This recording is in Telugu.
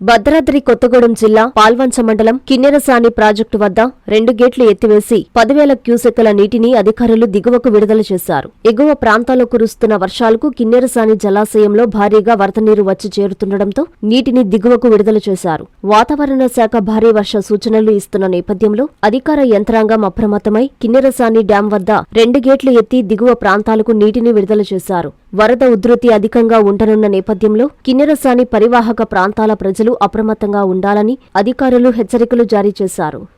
భద్రాద్రి కొత్తగూడెం జిల్లా పాల్వంచ మండలం కిన్నెరసాని ప్రాజెక్టు వద్ద రెండు గేట్లు ఎత్తివేసి పదివేల క్యూసెక్కుల నీటిని అధికారులు దిగువకు విడుదల చేశారు. ఎగువ ప్రాంతాల్లో కురుస్తున్న వర్షాలకు కిన్నెరసాని జలాశయంలో భారీగా వరద నీరు వచ్చి చేరుతుండటంతో నీటిని దిగువకు విడుదల చేశారు. వాతావరణ శాఖ భారీ వర్ష సూచనలు ఇస్తున్న నేపథ్యంలో అధికార యంత్రాంగం అప్రమత్తమై కిన్నెరసాని డ్యాం వద్ద రెండు గేట్లు ఎత్తి దిగువ ప్రాంతాలకు నీటిని విడుదల చేశారు. వరద ఉధృతి అధికంగా ఉండనున్న నేపథ్యంలో కిన్నెరసాని పరివాహక ప్రాంతాల ప్రజలు అప్రమత్తంగా ఉండాలని అధికారులు హెచ్చరికలు జారీ చేశారు.